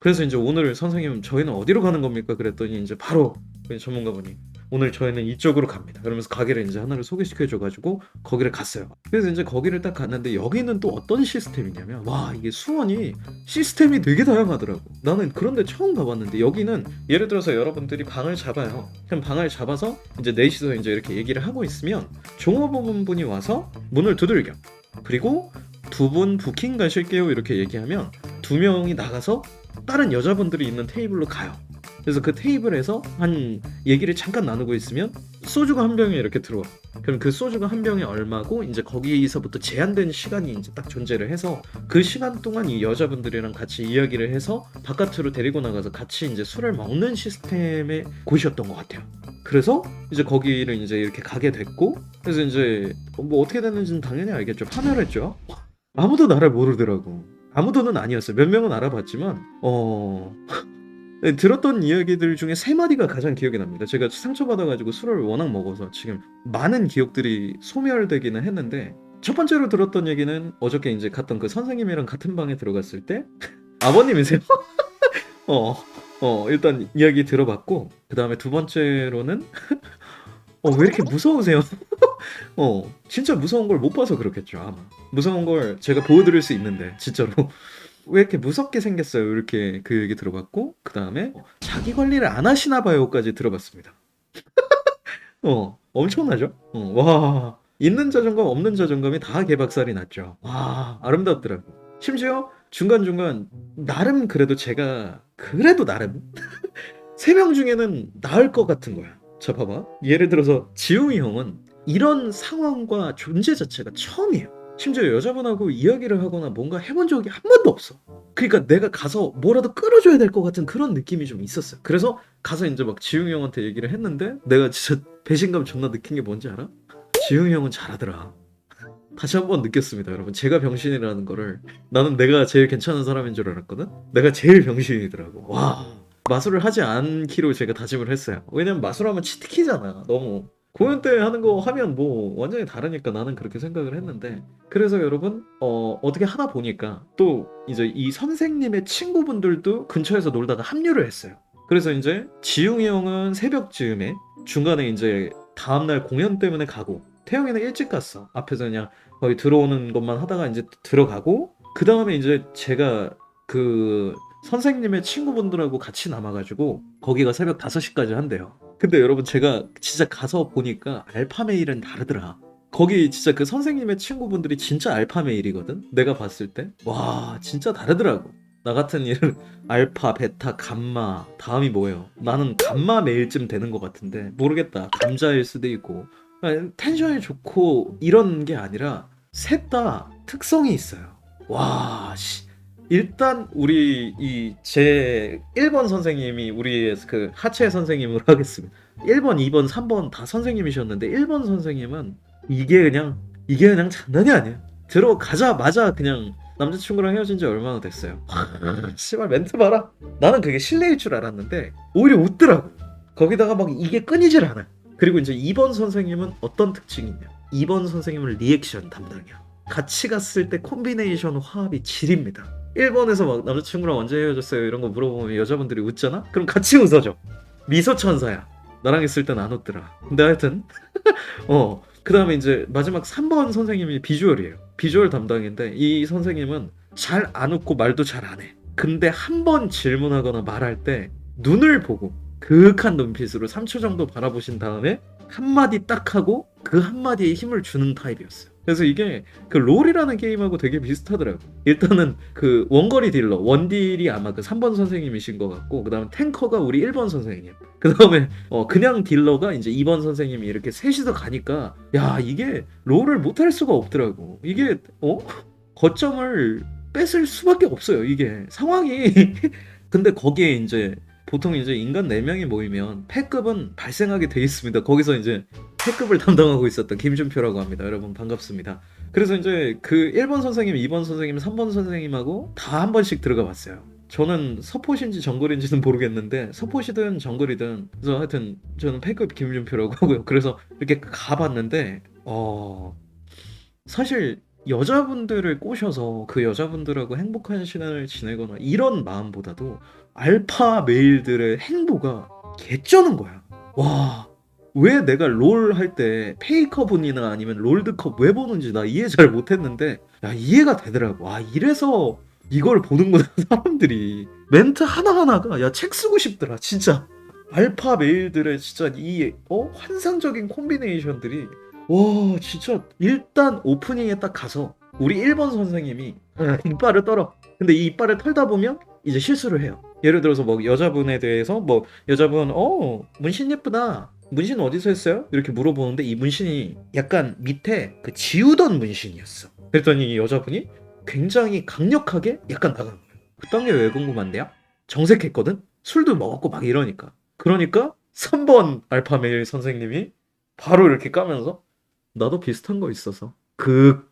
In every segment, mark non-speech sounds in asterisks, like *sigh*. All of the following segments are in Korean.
그래서 이제 오늘 선생님 저희는 어디로 가는 겁니까? 그랬더니 이제 바로 그 전문가분이 오늘 저희는 이쪽으로 갑니다. 그러면서 가게를 이제 하나를 소개시켜 줘가지고 거기를 갔어요. 그래서 이제 거기를 딱 갔는데 여기는 또 어떤 시스템이냐면 와 이게 수원이 시스템이 되게 다양하더라고. 나는 그런데 처음 가봤는데 여기는 예를 들어서 여러분들이 방을 잡아요. 그럼 방을 잡아서 이제 넷이서 이제 이렇게 얘기를 하고 있으면 종업원분이 와서 문을 두들겨. 그리고 두 분 부킹 가실게요 이렇게 얘기하면 두 명이 나가서 다른 여자분들이 있는 테이블로 가요. 그래서 그 테이블에서 한 얘기를 잠깐 나누고 있으면 소주가 한 병이 이렇게 들어와. 그럼 그 소주가 한 병이 얼마고 이제 거기서부터 제한된 시간이 이제 딱 존재를 해서 그 시간 동안 이 여자분들이랑 같이 이야기를 해서 바깥으로 데리고 나가서 같이 이제 술을 먹는 시스템의 곳이었던 것 같아요. 그래서 이제 거기를 이제 이렇게 가게 됐고 그래서 이제 뭐 어떻게 됐는지는 당연히 알겠죠. 파멸했죠. 아무도 나를 모르더라고. 아무도는 아니었어요. 몇 명은 알아봤지만 어 네, *laughs* 들었던 이야기들 중에 세 마디가 가장 기억이 납니다. 제가 상처받아가지고 술을 워낙 먹어서 지금 많은 기억들이 소멸되기는 했는데 첫 번째로 들었던 얘기는 어저께 이제 갔던 그 선생님이랑 같은 방에 들어갔을 때 *laughs* 아버님이세요? *laughs* 어, 어 일단 이야기 들어봤고 그 다음에 두 번째로는 어 왜 이렇게 무서우세요? 어 진짜 무서운 걸 못 봐서 그렇겠죠 아마 무서운 걸 제가 보여드릴 수 있는데 진짜로 *laughs* 왜 이렇게 무섭게 생겼어요? 이렇게 그 얘기 들어봤고 그 다음에 자기 관리를 안 하시나 봐요까지 들어봤습니다. *laughs* 어 엄청나죠? 어, 와 있는 자존감 없는 자존감이 다 개박살이 났죠. 와 아름답더라고. 심지어 중간 중간 나름 그래도 제가 그래도 나름 *laughs* 세 명 중에는 나을 것 같은 거야. 자 봐봐 예를 들어서 지웅이 형은 이런 상황과 존재 자체가 처음이에요. 심지어 여자분하고 이야기를 하거나 뭔가 해본 적이 한 번도 없어. 그러니까 내가 가서 뭐라도 끌어줘야 될 것 같은 그런 느낌이 좀 있었어요. 그래서 가서 이제 막 지웅이 형한테 얘기를 했는데 내가 진짜 배신감 존나 느낀 게 뭔지 알아? 지웅이 형은 잘하더라. 다시 한 번 느꼈습니다, 여러분. 제가 병신이라는 거를 나는 내가 제일 괜찮은 사람인 줄 알았거든. 내가 제일 병신이더라고. 와. 마술을 하지 않기로 제가 다짐을 했어요. 왜냐면 마술하면 치트키잖아. 너무 공연 때 하는 거 하면 뭐 완전히 다르니까 나는 그렇게 생각을 했는데 그래서 여러분 어 어떻게 하다 보니까 또 이제 이 선생님의 친구분들도 근처에서 놀다가 합류를 했어요. 그래서 이제 지웅이 형은 새벽쯤에 중간에 이제 다음날 공연 때문에 가고 태영이는 일찍 갔어. 앞에서 그냥 거의 들어오는 것만 하다가 이제 들어가고 그 다음에 이제 제가 그 선생님의 친구분들하고 같이 남아가지고 거기가 새벽 5시까지 한대요. 근데 여러분 제가 진짜 가서 보니까 알파 메일은 다르더라. 거기 진짜 그 선생님의 친구분들이 진짜 알파 메일이거든. 내가 봤을 때. 와, 진짜 다르더라고. 나 같은 일은 *laughs* 알파, 베타, 감마 다음이 뭐예요? 나는 감마 메일쯤 되는 것 같은데 모르겠다. 감자일 수도 있고 아니, 텐션이 좋고 이런 게 아니라 셋 다 특성이 있어요. 와, 씨. 일단 우리 이제 1번 선생님이 우리의 그 하체 선생님으로 *laughs* 하겠습니다. 1번, 2번, 3번 다 선생님이셨는데 1번 선생님은 이게 그냥 이게 그냥 장난이 아니야. 들어가자마자 그냥 남자친구랑 헤어진 지 얼마나 됐어요. 씨발 멘트 봐라. 나는 그게 실례일 줄 알았는데 오히려 웃더라고. 거기다가 막 이게 끊이질 않아. 그리고 이제 2번 선생님은 어떤 특징이 있냐? 2번 선생님은 리액션 담당이야. 같이 갔을 때 콤비네이션 화합이 질입니다. 1번에서 막 남자친구랑 언제 헤어졌어요 이런 거 물어보면 여자분들이 웃잖아? 그럼 같이 웃어줘. 미소 천사야. 나랑 있을 땐 안 웃더라. 근데 하여튼 *laughs* 어. 그 다음에 이제 마지막 3번 선생님이 비주얼이에요. 비주얼 담당인데 이 선생님은 잘 안 웃고 말도 잘 안 해. 근데 한 번 질문하거나 말할 때 눈을 보고 그윽한 눈빛으로 3초 정도 바라보신 다음에 한마디 딱 하고 그 한마디에 힘을 주는 타입이었어요. 그래서 이게 그 롤이라는 게임하고 되게 비슷하더라고. 일단은 그 원거리 딜러 원딜이 아마 그 3번 선생님이신 것 같고 그 다음에 탱커가 우리 1번 선생님. 그 다음에 어 그냥 딜러가 이제 2번 선생님이 이렇게 셋이서 가니까 야 이게 롤을 못할 수가 없더라고. 이게 어 거점을 뺏을 수밖에 없어요. 이게 상황이. *laughs* 근데 거기에 이제 보통 이제 인간 4명이 모이면 패급은 발생하게 돼 있습니다. 거기서 이제 패급을 *laughs* 담당하고 있었던 김준표라고 합니다. 여러분 반갑습니다. 그래서 이제 그 1번 선생님, 2번 선생님, 3번 선생님하고 다 한 번씩 들어가 봤어요. 저는 서폿인지 정글인지는 모르겠는데 서폿이든 정글이든 그래서 하여튼 저는 패급 김준표라고 *laughs* 하고요. 그래서 이렇게 가봤는데 어 사실 여자분들을 꼬셔서 그 여자분들하고 행복한 시간을 지내거나 이런 마음보다도 알파 메일들의 행보가 개쩌는 거야. 와, 왜 내가 롤 할 때 페이커분이나 아니면 롤드컵 왜 보는지 나 이해 잘 못했는데 야 이해가 되더라고. 아 이래서 이걸 보는구나 *laughs* 사람들이 멘트 하나 하나가 야 책 쓰고 싶더라 진짜. 알파 메일들의 진짜 이 어? 환상적인 콤비네이션들이 와 진짜 일단 오프닝에 딱 가서 우리 1번 선생님이 이빨을 떨어. 근데 이 이빨을 털다 보면 이제 실수를 해요. 예를 들어서 뭐 여자분에 대해서 뭐 여자분 어 문신 예쁘다. 문신 어디서 했어요? 이렇게 물어보는데 이 문신이 약간 밑에 그 지우던 문신이었어. 그랬더니 이 여자분이 굉장히 강력하게 약간 나간 거예요 그딴 게 왜 궁금한데요? 정색했거든? 술도 먹었고 막 이러니까. 그러니까 3번 알파메일 선생님이 바로 이렇게 까면서 나도 비슷한 거 있어서. 그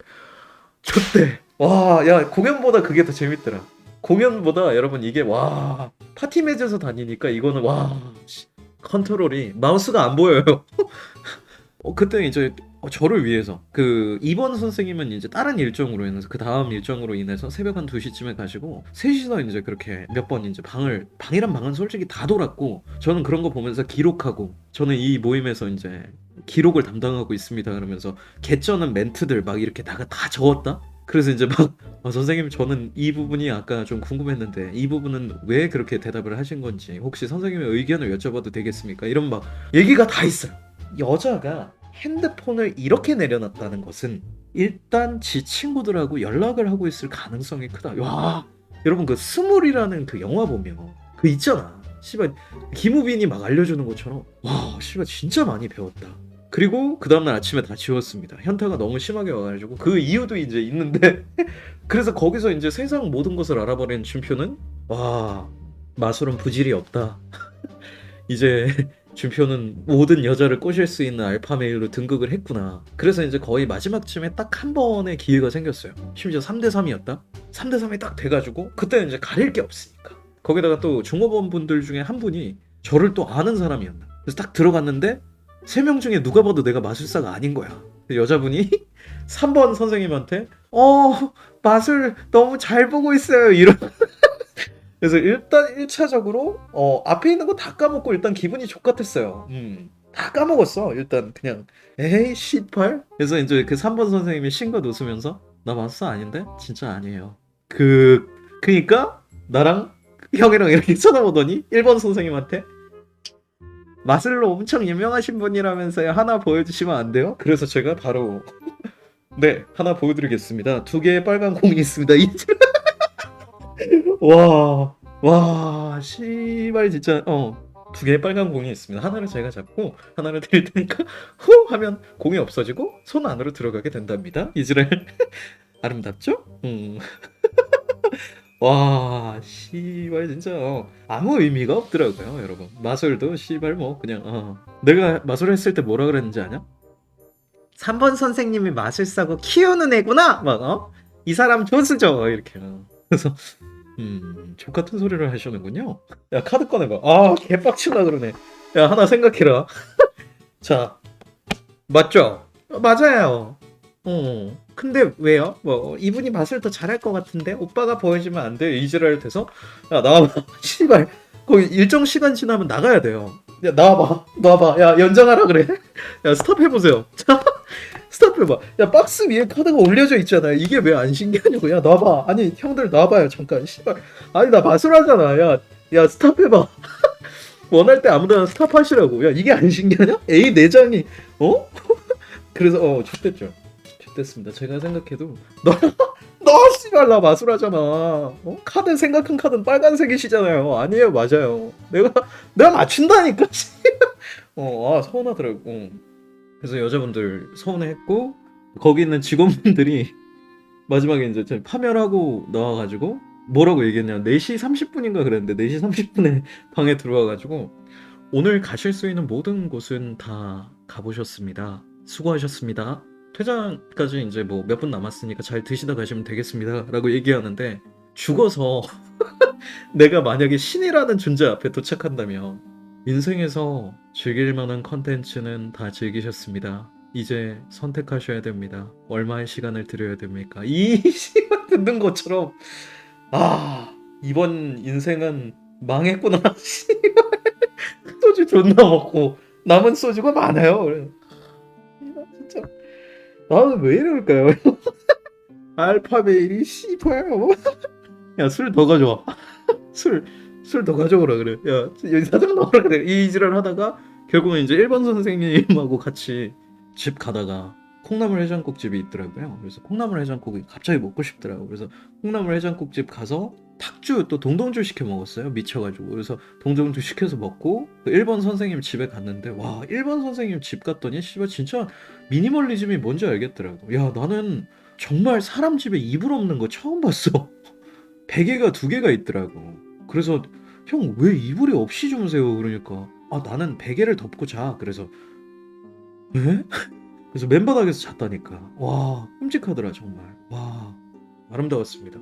좋대. 와야 공연보다 그게 더 재밌더라. 공연보다 여러분 이게 와 파티 매저에서 다니니까 이거는 와 씨, 컨트롤이 마우스가 안 보여요. *laughs* 어, 그때 이제 어, 저를 위해서. 그 2번 선생님은 이제 다른 일정으로 인해서 그 다음 일정으로 인해서 새벽 한 2시쯤에 가시고 셋이서 이제 그렇게 몇 번 이제 방을 방이란 방은 솔직히 다 돌았고 저는 그런 거 보면서 기록하고 저는 이 모임에서 이제 기록을 담당하고 있습니다 그러면서 개쩌는 멘트들 막 이렇게 다가 다 적었다? 그래서 이제 막 아, *laughs* 선생님 저는 이 부분이 아까 좀 궁금했는데 이 부분은 왜 그렇게 대답을 하신 건지 혹시 선생님의 의견을 여쭤봐도 되겠습니까? 이런 막 얘기가 다 있어요. 여자가 핸드폰을 이렇게 내려놨다는 것은 일단 지 친구들하고 연락을 하고 있을 가능성이 크다. 와, 여러분 그 스물이라는 그 영화 보면 그 있잖아. 씨발 김우빈이 막 알려주는 것처럼 와, 씨발 진짜 많이 배웠다. 그리고 그 다음날 아침에 다 지웠습니다. 현타가 너무 심하게 와가지고 그 이유도 이제 있는데 *laughs* 그래서 거기서 이제 세상 모든 것을 알아버린 준표는 와 마술은 부질이 없다. *laughs* 이제 준표는 모든 여자를 꼬실 수 있는 알파 메일로 등극을 했구나. 그래서 이제 거의 마지막쯤에 딱 한 번의 기회가 생겼어요. 심지어 3대 3이었다. 3대 3이 딱 돼가지고 그때는 이제 가릴 게 없으니까. 거기다가 또 중업원 분들 중에 한 분이 저를 또 아는 사람이었나. 그래서 딱 들어갔는데 세 명 중에 누가 봐도 내가 마술사가 아닌 거야. 여자분이 *laughs* 3번 선생님한테 어 마술 너무 잘 보고 있어요 이런 그래서 일단 1차적으로 어, 앞에 있는 거 다 까먹고 일단 기분이 족같았어요. 음. 다 까먹었어. 일단 그냥 에이 씨팔. 그래서 이제 그 3번 선생님이 싱긋 웃으면서 나 마스터 아닌데? 진짜 아니에요. 그 그니까 나랑 형이랑 이렇게 *laughs* 쳐다보더니 1번 선생님한테 마술로 엄청 유명하신 분이라면서요. 하나 보여주시면 안 돼요? 그래서 제가 바로 *laughs* 네 하나 보여드리겠습니다. 두 개의 빨간 공이 있습니다. *laughs* 이 와, 와, 씨발 진짜 어. 두 개의 빨간 공이 있습니다. 하나를 제가 잡고 하나를 드릴 테니까 *laughs* 후 하면 공이 없어지고 손 안으로 들어가게 된답니다. 이즈랄 *laughs* 아름답죠? 음. *laughs* 와, 씨발 진짜 어, 아무 의미가 없더라고요, 여러분. 마술도 씨발 뭐 그냥 어. 내가 마술 했을 때 뭐라 그랬는지 아냐? 3번 선생님이 마술사고 키우는 애구나. 막 어? 이 사람 조수죠. 이렇게. 어. 그래서 음, 족 같은 소리를 하시는군요. 야, 카드 꺼내봐. 아, 개빡치다 그러네. 야, 하나 생각해라. *laughs* 자, 맞죠? 어, 맞아요. 어, 근데 왜요? 뭐, 이분이 맛을 더 잘할 것 같은데? 오빠가 보여주면 안 돼요? 이지랄 돼서? 야, 나와봐. *laughs* 씨발. 거기 일정 시간 지나면 나가야 돼요. 야, 나와봐. 나와봐. 야, 연장하라 그래. *laughs* 야, 스톱해보세요. 자, 스톱해봐. 야, 박스 위에 카드가 올려져 있잖아. 이게 왜 안 신기하냐고. 야, 나와봐. 아니, 형들 나와봐요. 잠깐. 씨발. 아니, 나 마술하잖아. 야, 야, 스톱해봐. *laughs* 원할 때 아무데나 스탑하시라고. 야, 이게 안 신기하냐? A 내장이, 어? *laughs* 그래서, 어, 좋댔죠. 좋댔습니다. 제가 생각해도, 너, *laughs* 너, 씨발, 나 마술하잖아. 어? 카드 생각한 카드는 빨간색이시잖아요. 아니에요, 맞아요. 내가, 내가 맞춘다니까, 씨. 어, 아, 서운하더라고. 어. 그래서 여자분들 서운해했고 거기 있는 직원분들이 *laughs* 마지막에 이제 저 파멸하고 나와가지고 뭐라고 얘기했냐 4시 30분인가 그랬는데 4시 30분에 *laughs* 방에 들어와가지고 오늘 가실 수 있는 모든 곳은 다 가보셨습니다. 수고하셨습니다. 퇴장까지 이제 뭐 몇 분 남았으니까 잘 드시다 가시면 되겠습니다. 라고 얘기하는데 죽어서 *laughs* 내가 만약에 신이라는 존재 앞에 도착한다면 인생에서 즐길 만한 컨텐츠는 다 즐기셨습니다. 이제 선택하셔야 됩니다. 얼마의 시간을 드려야 됩니까? 이 *laughs* 시간 듣는 것처럼 아 이번 인생은 망했구나. *laughs* 소주 존나 먹고 남은 소주가 많아요. 아, 진짜 나는 왜 이럴까요? *laughs* 알파베일이 씨발 야술 더 가져와. 술 술 더 가져오라 그래. 야 여기 사장 나오라 그래. 이 지랄 하다가 결국은 이제 1번 선생님하고 같이 집 가다가 콩나물 해장국 집이 있더라고요. 그래서 콩나물 해장국이 갑자기 먹고 싶더라고. 그래서 콩나물 해장국 집 가서 탁주 또 동동주 시켜 먹었어요. 미쳐가지고. 그래서 동동주 시켜서 먹고 그 1번 선생님 집에 갔는데 와 1번 선생님 집 갔더니 씨발 진짜 미니멀리즘이 뭔지 알겠더라고. 야 나는 정말 사람 집에 이불 없는 거 처음 봤어. *laughs* 베개가 두 개가 있더라고. 그래서 형 왜 이불이 없이 주무세요? 그러니까 아 나는 베개를 덮고 자. 그래서 에? *laughs* 그래서 맨바닥에서 잤다니까. 와 끔찍하더라 정말. 와 아름다웠습니다.